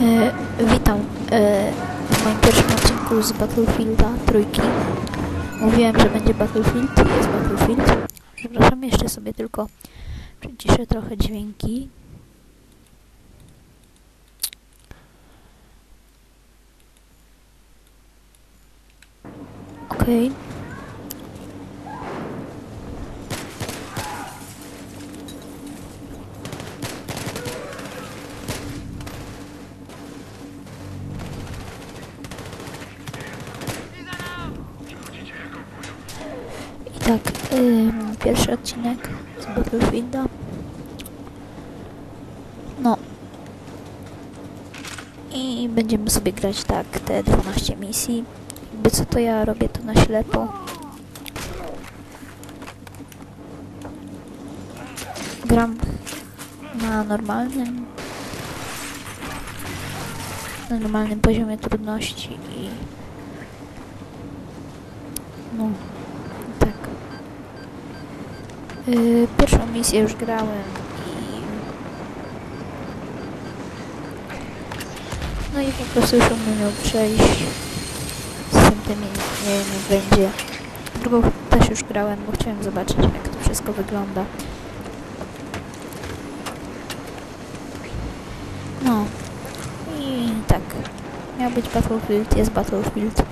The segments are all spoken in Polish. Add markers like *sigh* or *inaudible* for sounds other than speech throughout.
E, witam e, w moim pierwszym odcinku z Battlefielda trójki. Mówiłem, że będzie Battlefield, jest Battlefield. Przepraszam, jeszcze sobie tylko przyciszę trochę dźwięki. Okej. I pierwszy odcinek z Battlefielda. No. I będziemy sobie grać tak, te 12 misji. Jakby co to ja robię to na ślepo. Gram na normalnym na normalnym poziomie trudności i no. Yy, pierwszą misję już grałem i no i po prostu już ją przejść z tym tymi nie wiem jak będzie. Drugą też już grałem, bo chciałem zobaczyć jak to wszystko wygląda. No i tak. Miał być Battlefield, jest Battlefield.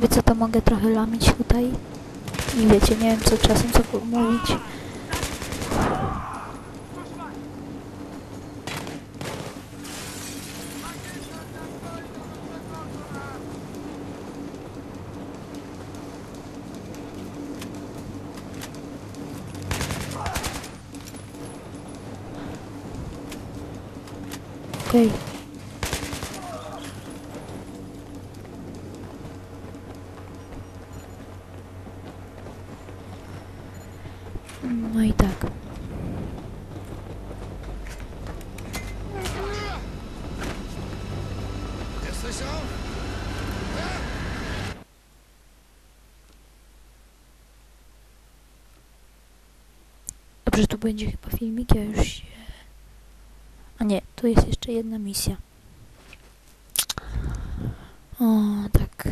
Jakby co to mogę trochę lamić tutaj. I wiecie, nie wiem co czasem co mówić. Okej. No i tak. Dobrze, tu będzie chyba filmik, ja już się... A nie, tu jest jeszcze jedna misja. O, tak.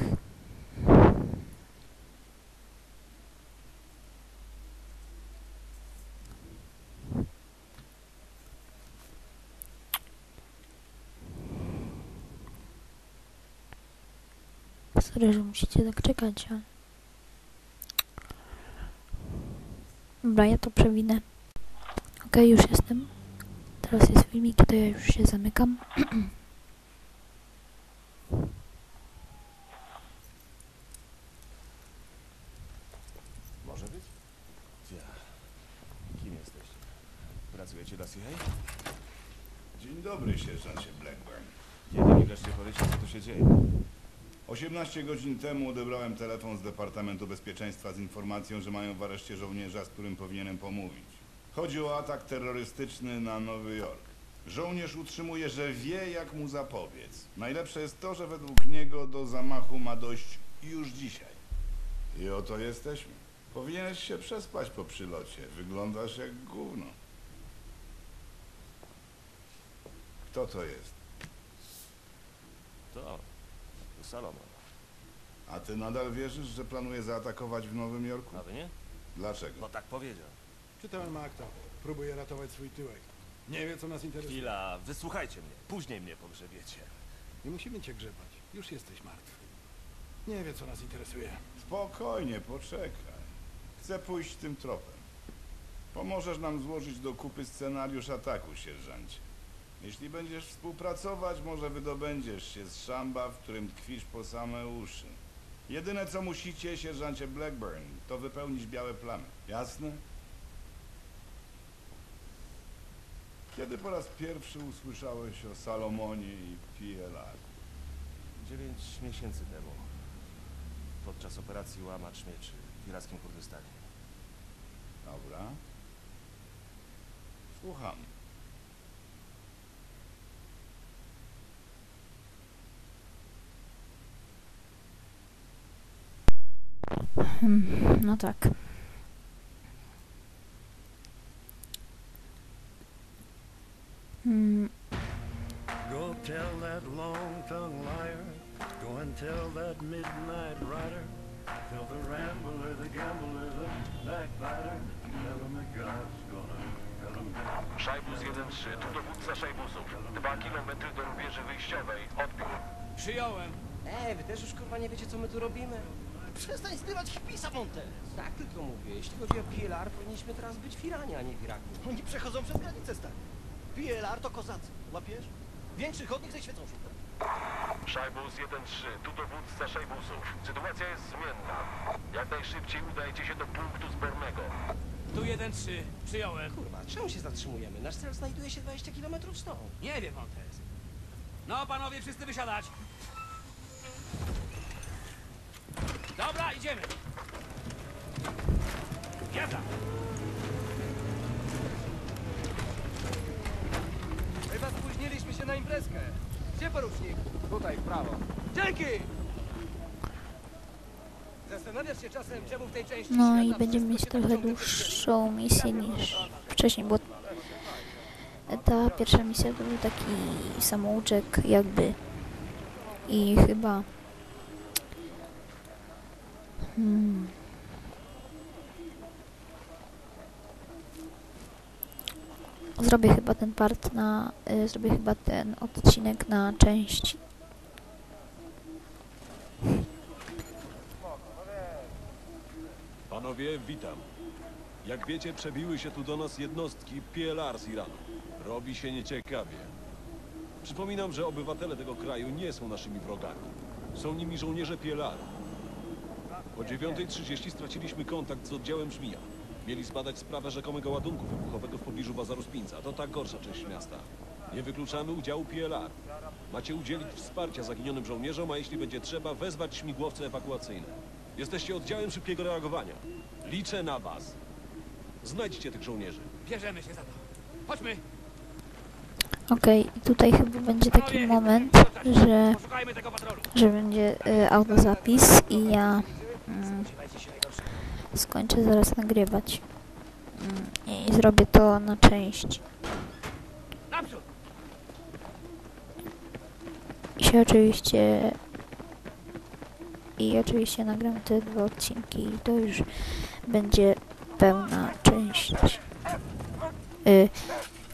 Sorry, że musicie tak czekać, ale... Dobra, ja to przewinę. Okej, już jestem. Teraz jest filmik, to ja już się zamykam. *clears throat* Może być? Ja. Kim jesteście? Pracujecie dla CIA? Dzień dobry, sierżancie Blackburn. Kiedy mi wreszcie powiecie, co tu się dzieje? 18 godzin temu odebrałem telefon z Departamentu Bezpieczeństwa z informacją, że mają w areszcie żołnierza, z którym powinienem pomówić. Chodzi o atak terrorystyczny na Nowy Jork. Żołnierz utrzymuje, że wie, jak mu zapobiec. Najlepsze jest to, że według niego do zamachu ma dojść już dzisiaj. I oto jesteśmy. Powinieneś się przespać po przylocie. Wyglądasz jak gówno. Kto to jest? To... to Salomon. A ty nadal wierzysz, że planuje zaatakować w Nowym Jorku? A wy nie? Dlaczego? No tak powiedział. Czytałem akta. Próbuje ratować swój tyłek. Nie wie, co nas interesuje. Chwila, wysłuchajcie mnie. Później mnie pogrzebiecie. Nie musimy cię grzebać. Już jesteś martwy. Nie wie, co nas interesuje. Spokojnie, poczekaj. Chcę pójść tym tropem. Pomożesz nam złożyć do kupy scenariusz ataku, sierżancie. Jeśli będziesz współpracować, może wydobędziesz się z szamba, w którym tkwisz po same uszy. Jedyne co musicie, sierżancie Blackburn, to wypełnić białe plamy. Jasne? Kiedy po raz pierwszy usłyszałeś o Salomonie i PLR? Dziewięć miesięcy temu. Podczas operacji Łamacz Mieczy w irackim Kurdystanie. Dobra. Słucham. No tak. Hmm, Go tell that long-tongued liar. Go and tell that midnight rider. Tell the rambler, the gambler, the backbiter. Tell him that God's gonna tell him that. Szajbus 1-3, tu dowódca Szajbusów. Dwa kilometry do rubieży wyjściowej. Odbiór. Przyjąłem. Ej, wy też już kurwa nie wiecie co my tu robimy? Przestań zbywać wpisa, Montes. Tak tylko mówię, jeśli chodzi o PLR, powinniśmy teraz być w Iranie, a nie w Iraku. Oni przechodzą przez granicę, stary. PLR to kozacy, łapiesz? Większy chodnik ze świecą szukam. Szajbus 1-3, tu dowódca Szajbusów. Sytuacja jest zmienna. Jak najszybciej udajcie się do punktu zbornego. Tu 1-3, przyjąłem. Kurwa, czemu się zatrzymujemy? Nasz cel znajduje się 20 km stąd. Nie wiem, Montes. No, panowie, wszyscy wysiadać. Dobra, idziemy. Jazda. Chyba spóźniliśmy się na imprezkę. Gdzie porucznik? Tutaj, w prawo. Dzięki! Zastanawiasz się czasem, czemu w tej części no i świata będziemy wszystko mieć się trochę dłuższą misję niż wcześniej, bo ta pierwsza misja to był taki samouczek jakby i chyba hmm, zrobię chyba ten part na y, zrobię chyba ten odcinek na części Panowie, witam. Jak wiecie, przebiły się tu do nas jednostki PLR z Iranu. Robi się nieciekawie. Przypominam, że obywatele tego kraju nie są naszymi wrogami. Są nimi żołnierze PLR. O 9.30 straciliśmy kontakt z oddziałem Żmija. Mieli zbadać sprawę rzekomego ładunku wybuchowego w pobliżu bazaru Spinca. To ta gorsza część miasta. Nie wykluczamy udziału PLR. Macie udzielić wsparcia zaginionym żołnierzom, a jeśli będzie trzeba, wezwać śmigłowce ewakuacyjne. Jesteście oddziałem szybkiego reagowania. Liczę na was. Znajdźcie tych żołnierzy. Bierzemy się za to. Chodźmy. Okej, i tutaj chyba będzie taki moment, że, że będzie y, autozapis i ja mm, skończę zaraz nagrywać. Mm, I zrobię to na. Naprzód. I się oczywiście... I oczywiście nagram te dwa odcinki i to już będzie pełna część. Y,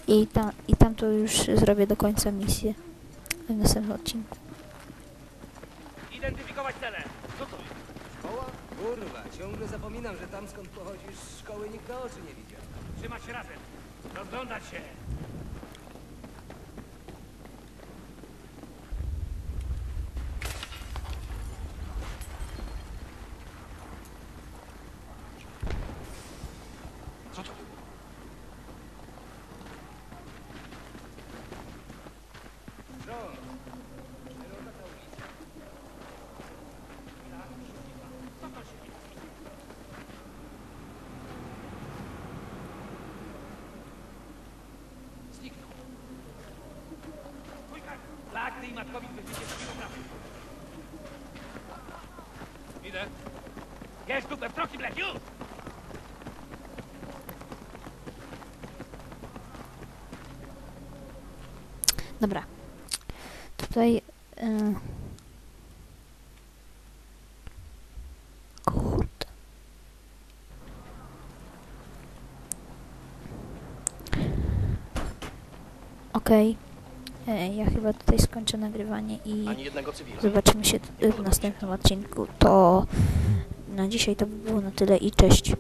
i, tam, I tam to już zrobię do końca misję w następnym odcinku. Identyfikować cele. Co to? Szkoła? Kurwa, ciągle zapominam, że tam skąd pochodzisz, szkoły nikt na oczy nie widział. Trzymać się razem. Rozglądać się. Co to? Idę. Jest tu, we wtroki, blek, już! Dobra. Tutaj... Y... Kurde. Okej. E, Ja chyba tutaj skończę nagrywanie i zobaczymy się w następnym odcinku. To na dzisiaj to by było na tyle i cześć.